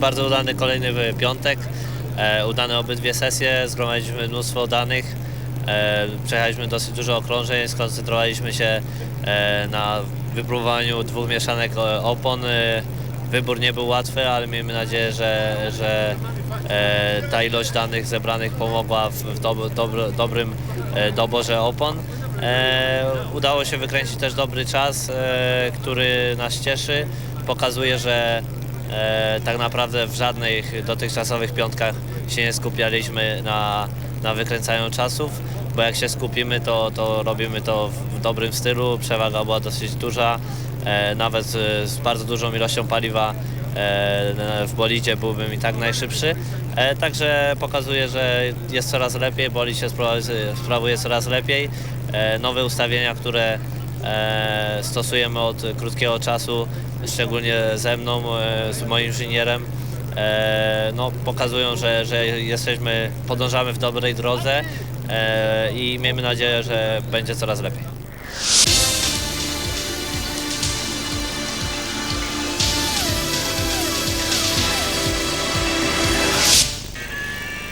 Bardzo udany kolejny piątek, e, udane obydwie sesje, zgromadziliśmy mnóstwo danych, e, przejechaliśmy dosyć dużo okrążeń, skoncentrowaliśmy się e, na wypróbowaniu dwóch mieszanek opon. Wybór nie był łatwy, ale miejmy nadzieję, że, że ta ilość danych zebranych pomogła w, dobrym doborze opon. Udało się wykręcić też dobry czas, który nas cieszy. Pokazuje, że e, tak naprawdę w żadnych dotychczasowych piątkach się nie skupialiśmy na, na wykręcaniu czasów, bo jak się skupimy, to, to robimy to w dobrym stylu. Przewaga była dosyć duża, e, nawet z, z bardzo dużą ilością paliwa e, w bolidzie byłbym i tak najszybszy. E, Także pokazuje, że jest coraz lepiej, bolid się spra- sprawuje coraz lepiej. E, Nowe ustawienia, które stosujemy od krótkiego czasu, szczególnie ze mną, e, z moim inżynierem, e, no, pokazują, że, że jesteśmy, podążamy w dobrej drodze e, i miejmy nadzieję, że będzie coraz lepiej.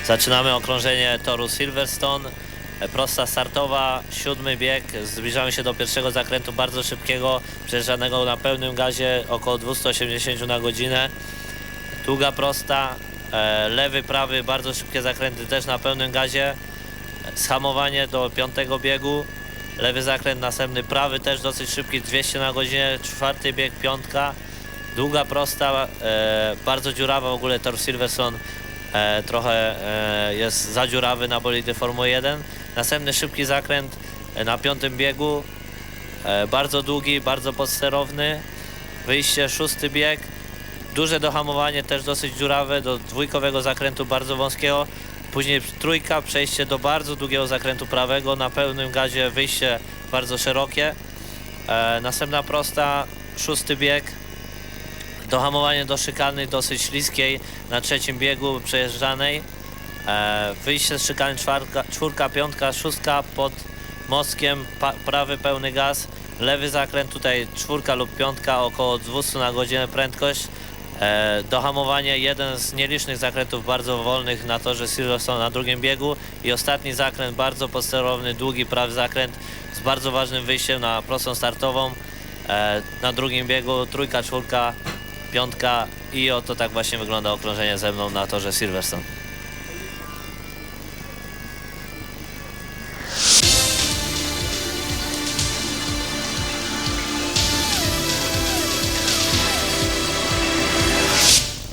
Zaczynamy okrążenie toru Silverstone. Prosta startowa, siódmy bieg. Zbliżamy się do pierwszego zakrętu bardzo szybkiego, przejeżdżanego na pełnym gazie, około 280 na godzinę. Długa prosta, e, lewy, prawy, bardzo szybkie zakręty też na pełnym gazie. Schamowanie do piątego biegu. Lewy zakręt, następny prawy też dosyć szybki, 200 na godzinę. Czwarty bieg, piątka. Długa prosta, e, bardzo dziurawa w ogóle tor Silverstone. E, trochę e, jest zadziurawy na bolidy Formuły 1. Następny szybki zakręt e, na piątym biegu. E, bardzo długi, bardzo podsterowny. Wyjście, szósty bieg. Duże dohamowanie, też dosyć dziurawe, do dwójkowego zakrętu bardzo wąskiego. Później trójka, przejście do bardzo długiego zakrętu prawego, na pełnym gazie wyjście bardzo szerokie. E, następna prosta, szósty bieg. Dohamowanie do szykany dosyć śliskiej na trzecim biegu przejeżdżanej. E, wyjście z szykany czwarka, czwórka, piątka, szóstka pod mostkiem, prawy pełny gaz. Lewy zakręt tutaj czwórka lub piątka, około 200 na godzinę prędkość. E, dohamowanie, jeden z nielicznych zakrętów bardzo wolnych na torze Silverstone na drugim biegu i ostatni zakręt bardzo podsterowny, długi prawy zakręt z bardzo ważnym wyjściem na prostą startową. E, na drugim biegu trójka, czwórka, piątka i oto tak właśnie wygląda okrążenie ze mną na torze Silverstone.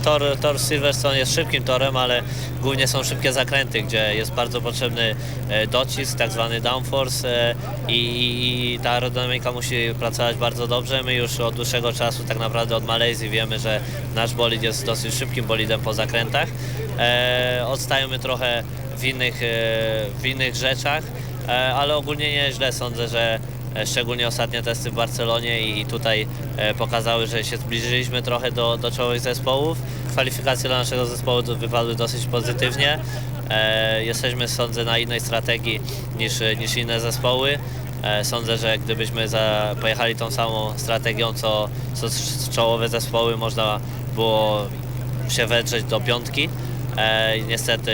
Tor, tor Silverstone jest szybkim torem, ale głównie są szybkie zakręty, gdzie jest bardzo potrzebny e, docisk, tak zwany downforce e, i, i, i ta aerodynamika musi pracować bardzo dobrze. My już od dłuższego czasu, tak naprawdę od Malezji wiemy, że nasz bolid jest dosyć szybkim bolidem po zakrętach. E, odstajemy trochę w innych, w innych rzeczach, ale ogólnie nieźle sądzę, że Szczególnie ostatnie testy w Barcelonie i tutaj e, pokazały, że się zbliżyliśmy trochę do, do czołowych zespołów. Kwalifikacje dla naszego zespołu wypadły dosyć pozytywnie. E, Jesteśmy, sądzę, na innej strategii niż, niż inne zespoły. E, Sądzę, że gdybyśmy za, pojechali tą samą strategią, co, co czołowe zespoły, można było się wedrzeć do piątki. E, niestety,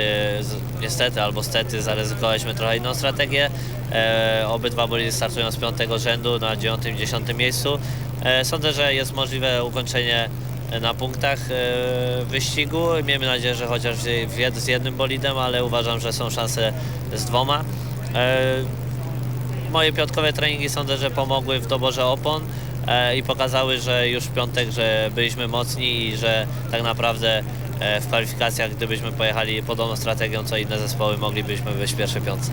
niestety albo stety zaryzykowaliśmy trochę inną strategię. E, obydwa bolidy startują z piątego rzędu na dziewiątym dziesiątym miejscu. E, sądzę, że jest możliwe ukończenie na punktach e, wyścigu. Miejmy nadzieję, że chociaż jed- z jednym bolidem, ale uważam, że są szanse z dwoma. E, moje piątkowe treningi sądzę, że pomogły w doborze opon e, i pokazały, że już w piątek, że byliśmy mocni i że tak naprawdę w kwalifikacjach, gdybyśmy pojechali podobną strategią co inne zespoły, moglibyśmy być w pierwszej piątce.